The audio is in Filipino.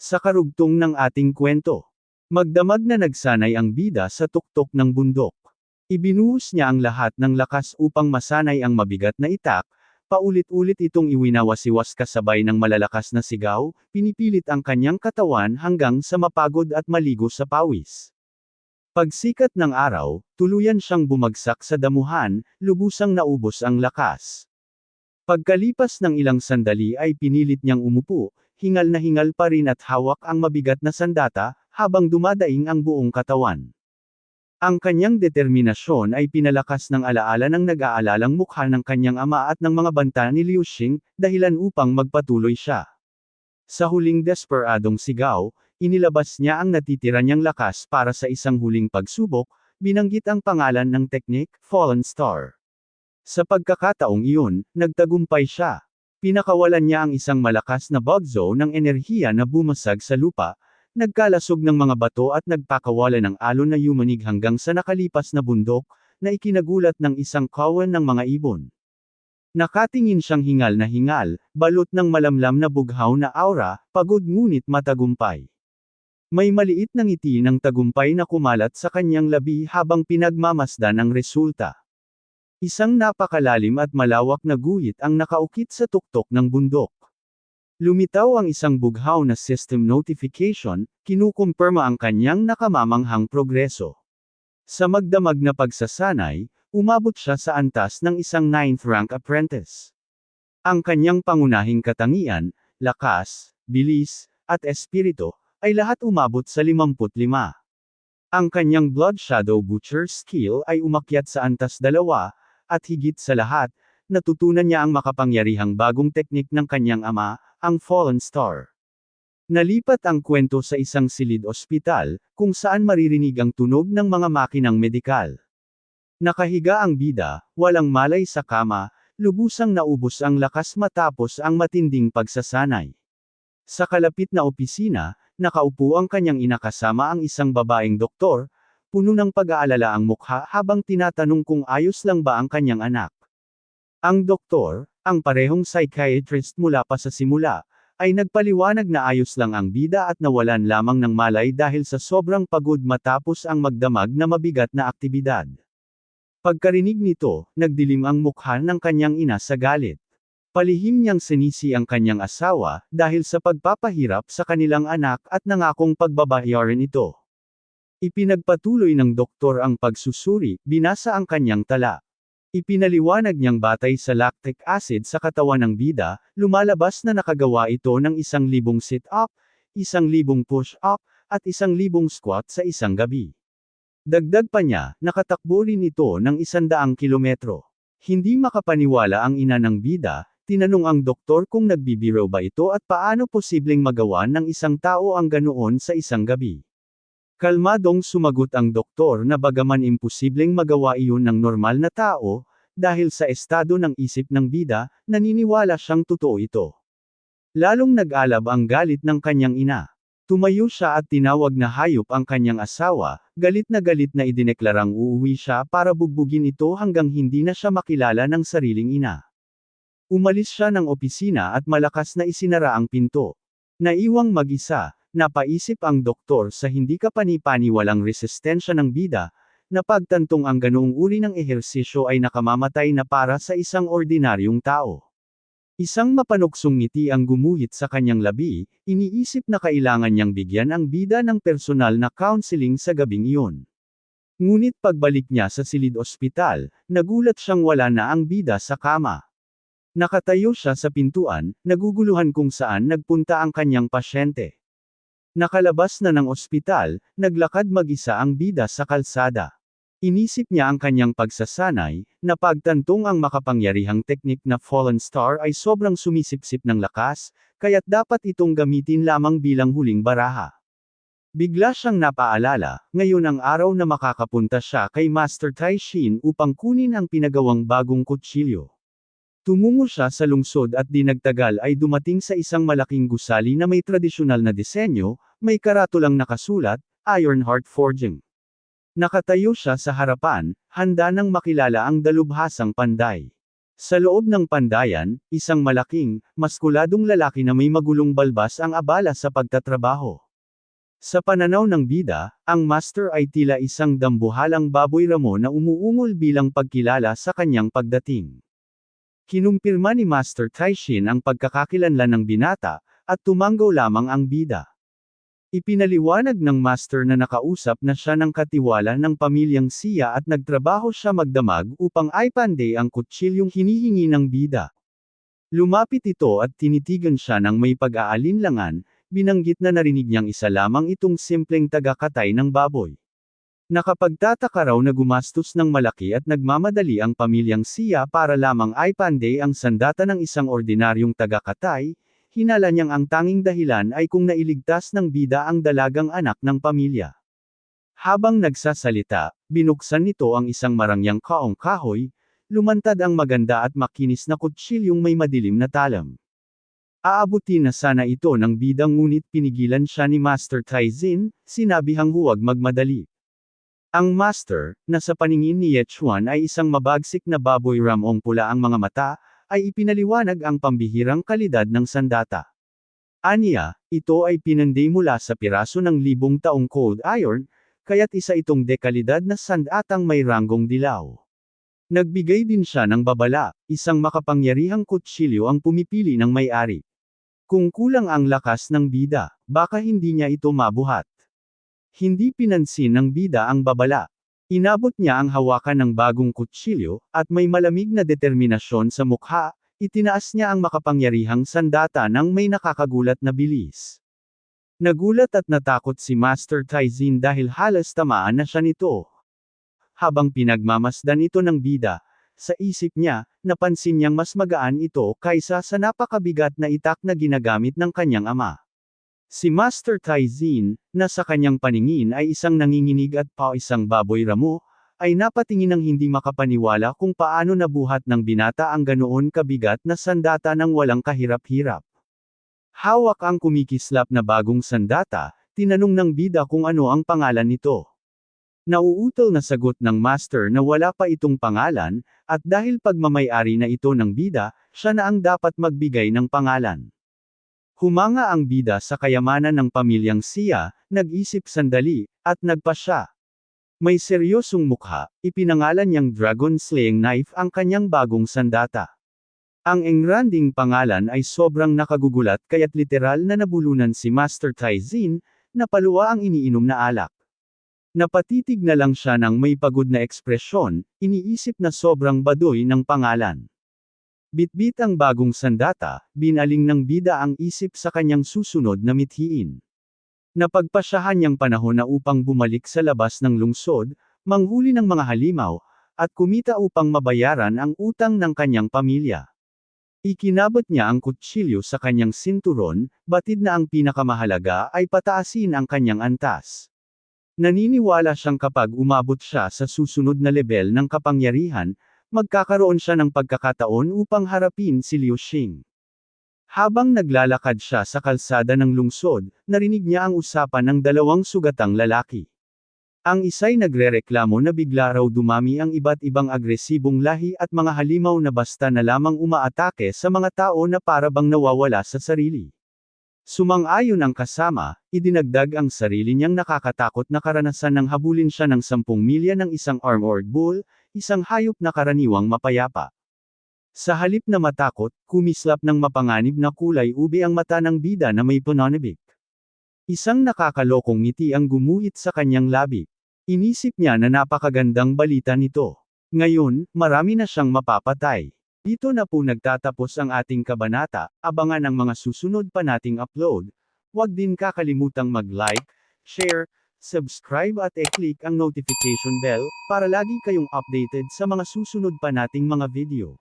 Sa karugtong ng ating kwento, magdamag na nagsanay ang bida sa tuktok ng bundok. Ibinuhos niya ang lahat ng lakas upang masanay ang mabigat na itak, paulit-ulit itong iwinawasiwas kasabay ng malalakas na sigaw, pinipilit ang kanyang katawan hanggang sa mapagod at maligo sa pawis. Pagsikat ng araw, tuluyan siyang bumagsak sa damuhan, lubusang naubos ang lakas. Pagkalipas ng ilang sandali ay pinilit niyang umupo, hingal na hingal pa rin at hawak ang mabigat na sandata, habang dumadaing ang buong katawan. Ang kanyang determinasyon ay pinalakas ng alaala ng nag-aalalang mukha ng kanyang ama at ng mga banta ni Liu Xing, dahilan upang magpatuloy siya. Sa huling desperadong sigaw, inilabas niya ang natitira niyang lakas para sa isang huling pagsubok, binanggit ang pangalan ng teknik, Fallen Star. Sa pagkakataong iyon, nagtagumpay siya. Pinakawalan niya ang isang malakas na bugzo ng enerhiya na bumasag sa lupa, nagkalasog ng mga bato at nagpakawala ng alon na yumanig hanggang sa nakalipas na bundok, na ikinagulat ng isang kawan ng mga ibon. Nakatingin siyang hingal na hingal, balot ng malamlam na bughaw na aura, pagod ngunit matagumpay. May maliit na ngiti ng tagumpay na kumalat sa kanyang labi habang pinagmamasdan ang resulta. Isang napakalalim at malawak na guhit ang nakaukit sa tuktok ng bundok. Lumitaw ang isang bughaw na system notification, kinukumpirma ang kanyang nakamamanghang progreso. Sa magdamag na pagsasanay, umabot siya sa antas ng isang 9th rank apprentice. Ang kanyang pangunahing katangian, lakas, bilis, at espiritu, ay lahat umabot sa 55. Ang kanyang Blood Shadow Butcher skill ay umakyat sa antas dalawa, at higit sa lahat, natutunan niya ang makapangyarihang bagong teknik ng kanyang ama, ang Fallen Star. Nalipat ang kwento sa isang silid ospital, kung saan maririnig ang tunog ng mga makinang medikal. Nakahiga ang bida, walang malay sa kama, lubusang naubos ang lakas matapos ang matinding pagsasanay. Sa kalapit na opisina, nakaupo ang kanyang inakasama ang isang babaeng doktor, puno ng pag-aalala ang mukha habang tinatanong kung ayos lang ba ang kanyang anak. Ang doktor, ang parehong psychiatrist mula pa sa simula, ay nagpaliwanag na ayos lang ang bida at nawalan lamang ng malay dahil sa sobrang pagod matapos ang magdamag na mabigat na aktibidad. Pagkarinig nito, nagdilim ang mukha ng kanyang ina sa galit. Palihim niyang sinisi ang kanyang asawa, dahil sa pagpapahirap sa kanilang anak at nangakong pagbabayaran ito. Ipinagpatuloy ng doktor ang pagsusuri, binasa ang kanyang tala. Ipinaliwanag niyang batay sa lactic acid sa katawan ng bida, lumalabas na nakagawa ito ng isang libong sit-up, isang libong push-up, at isang libong squat sa isang gabi. Dagdag pa niya, nakatakbo rin ito ng isandaang kilometro. Hindi makapaniwala ang ina ng bida, tinanong ang doktor kung nagbibiro ba ito at paano posibleng magawa ng isang tao ang ganoon sa isang gabi. Kalmadong sumagot ang doktor na bagaman imposibleng magawa iyon ng normal na tao, dahil sa estado ng isip ng bida, naniniwala siyang totoo ito. Lalong nag-alab ang galit ng kanyang ina. Tumayo siya at tinawag na hayop ang kanyang asawa, galit na galit na idineklarang uuwi siya para bugbugin ito hanggang hindi na siya makilala ng sariling ina. Umalis siya ng opisina at malakas na isinara ang pinto. Naiwang mag-isa, napaisip ang doktor sa hindi kapani-pani walang resistensya ng bida, na pagtantong ang ganoong uri ng ehersisyo ay nakamamatay na para sa isang ordinaryong tao. Isang mapanuksong ngiti ang gumuhit sa kanyang labi, iniisip na kailangan niyang bigyan ang bida ng personal na counseling sa gabing iyon. Ngunit pagbalik niya sa silid ospital, nagulat siyang wala na ang bida sa kama. Nakatayo siya sa pintuan, naguguluhan kung saan nagpunta ang kanyang pasyente. Nakalabas na ng ospital, naglakad mag-isa ang bida sa kalsada. Inisip niya ang kanyang pagsasanay, na pagtantong ang makapangyarihang teknik na Fallen Star ay sobrang sumisipsip ng lakas, kaya't dapat itong gamitin lamang bilang huling baraha. Bigla siyang napaalala, ngayon ang araw na makakapunta siya kay Master Tai Shin upang kunin ang pinagawang bagong kutsilyo. Tumungo siya sa lungsod at di nagtagal ay dumating sa isang malaking gusali na may tradisyonal na disenyo, may karatulang nakasulat, Iron Heart Forging. Nakatayo siya sa harapan, handa nang makilala ang dalubhasang panday. Sa loob ng pandayan, isang malaking, maskuladong lalaki na may magulong balbas ang abala sa pagtatrabaho. Sa pananaw ng bida, ang master ay tila isang dambuhalang baboy ramo na umuungol bilang pagkilala sa kanyang pagdating. Kinumpirma ni Master Taishin ang pagkakakilanlan ng binata, at tumanggaw lamang ang bida. Ipinaliwanag ng master na nakausap na siya ng katiwala ng pamilyang siya at nagtrabaho siya magdamag upang ipande ang kutsilyong hinihingi ng bida. Lumapit ito at tinitigan siya ng may pag-aalinlangan, binanggit na narinig niyang isa lamang itong simpleng tagakatay ng baboy. Nakapagtataka raw na gumastos ng malaki at nagmamadali ang pamilyang siya para lamang ipande ang sandata ng isang ordinaryong tagakatay, hinala niyang ang tanging dahilan ay kung nailigtas ng bida ang dalagang anak ng pamilya. Habang nagsasalita, binuksan nito ang isang marangyang kaong kahoy, lumantad ang maganda at makinis na kutsilyong may madilim na talam. Aabuti na sana ito ng bidang ngunit pinigilan siya ni Master Taizin, sinabihang huwag magmadali. Ang Master, na sa paningin ni Yechuan ay isang mabagsik na baboy ramong pula ang mga mata, ay ipinaliwanag ang pambihirang kalidad ng sandata. Aniya, ito ay pinanday mula sa piraso ng libong taong cold iron, kaya't isa itong dekalidad na sandatang may ranggong dilaw. Nagbigay din siya ng babala, isang makapangyarihang kutsilyo ang pumipili ng may-ari. Kung kulang ang lakas ng bida, baka hindi niya ito mabuhat. Hindi pinansin ng bida ang babala. Inabot niya ang hawakan ng bagong kutsilyo, at may malamig na determinasyon sa mukha, itinaas niya ang makapangyarihang sandata ng may nakakagulat na bilis. Nagulat at natakot si Master Taizin dahil halos tamaan na siya nito. Habang pinagmamasdan ito ng bida, sa isip niya, napansin niyang mas magaan ito kaysa sa napakabigat na itak na ginagamit ng kanyang ama. Si Master Taizin, na sa kanyang paningin ay isang nanginginig at pa isang baboy ramo, ay napatingin ng hindi makapaniwala kung paano nabuhat ng binata ang ganoon kabigat na sandata ng walang kahirap-hirap. Hawak ang kumikislap na bagong sandata, tinanong ng bida kung ano ang pangalan nito. Nauutol na sagot ng master na wala pa itong pangalan, at dahil pagmamayari na ito ng bida, siya na ang dapat magbigay ng pangalan. Humanga ang bida sa kayamanan ng pamilyang siya, nag-isip sandali, at nagpa siya. May seryosong mukha, ipinangalan niyang Dragon Slaying Knife ang kanyang bagong sandata. Ang engranding pangalan ay sobrang nakagugulat kaya't literal na nabulunan si Master Taizin, na paluwa ang iniinom na alak. Napatitig na lang siya ng may pagod na ekspresyon, iniisip na sobrang badoy ng pangalan. Bitbit ang bagong sandata, binaling ng bida ang isip sa kanyang susunod na mithiin. Napagpasyahan niyang panahon na upang bumalik sa labas ng lungsod, manghuli ng mga halimaw, at kumita upang mabayaran ang utang ng kanyang pamilya. Ikinabot niya ang kutsilyo sa kanyang sinturon, batid na ang pinakamahalaga ay pataasin ang kanyang antas. Naniniwala siyang kapag umabot siya sa susunod na level ng kapangyarihan, magkakaroon siya ng pagkakataon upang harapin si Liu Xing. Habang naglalakad siya sa kalsada ng lungsod, narinig niya ang usapan ng dalawang sugatang lalaki. Ang isa'y nagrereklamo na bigla raw dumami ang iba't ibang agresibong lahi at mga halimaw na basta na lamang umaatake sa mga tao na para bang nawawala sa sarili. Sumang-ayon ang kasama, idinagdag ang sarili niyang nakakatakot na karanasan ng habulin siya ng 10 milya ng isang armored bull, isang hayop na karaniwang mapayapa. Sa halip na matakot, kumislap ng mapanganib na kulay ube ang mata ng bida na may pananabik. Isang nakakalokong ngiti ang gumuhit sa kanyang labi. Inisip niya na napakagandang balita nito. Ngayon, marami na siyang mapapatay. Dito na po nagtatapos ang ating kabanata, abangan ang mga susunod pa nating upload. Huwag din kakalimutang mag-like, share, subscribe at e-click ang notification bell, para lagi kayong updated sa mga susunod pa nating mga video.